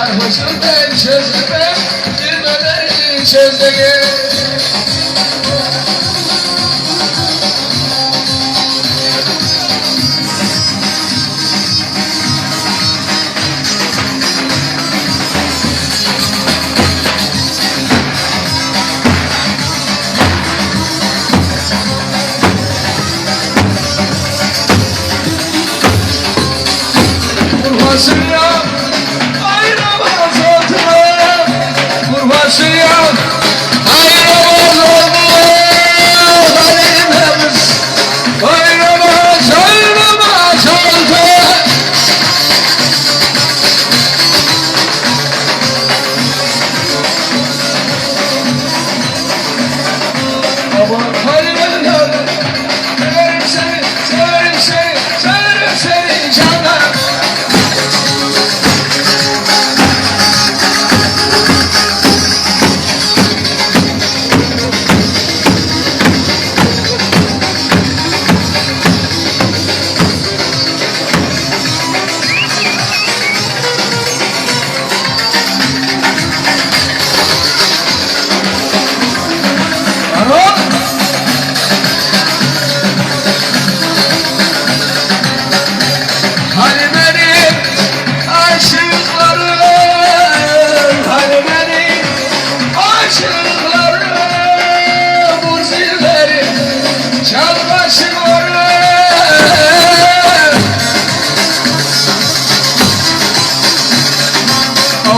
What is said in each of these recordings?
Sarhoşum ben çözüme, bir böler çözüme.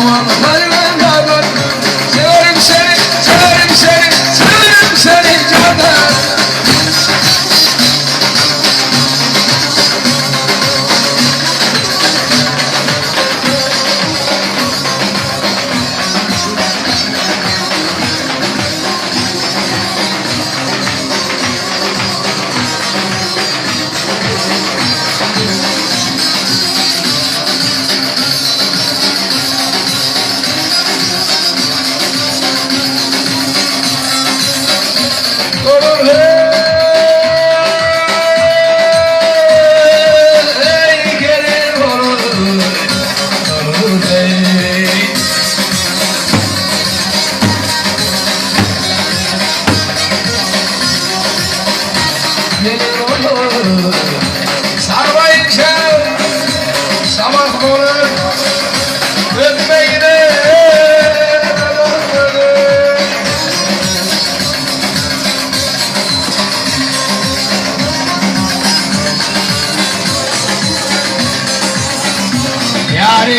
Allah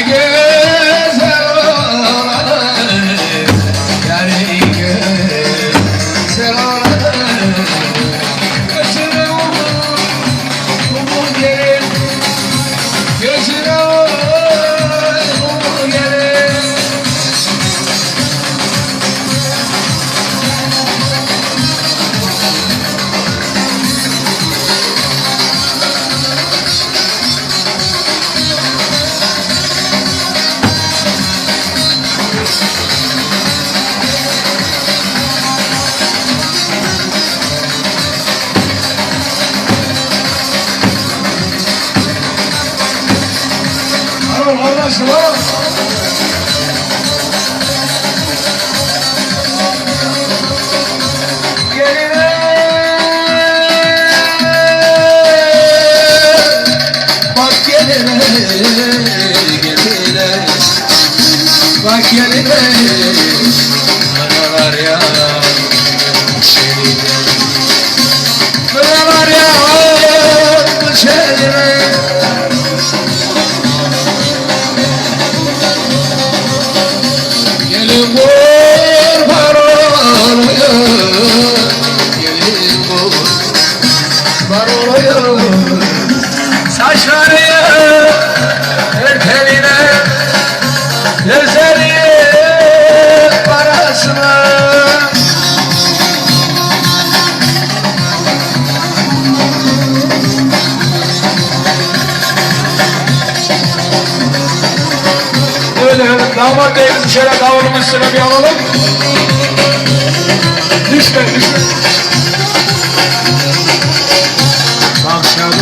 again. Oğlum anlaştı lan. Bak yerine Karalar ya you more. Damat beyimizi şöyle kavurmuş sıra bir alalım. Düşme düşme.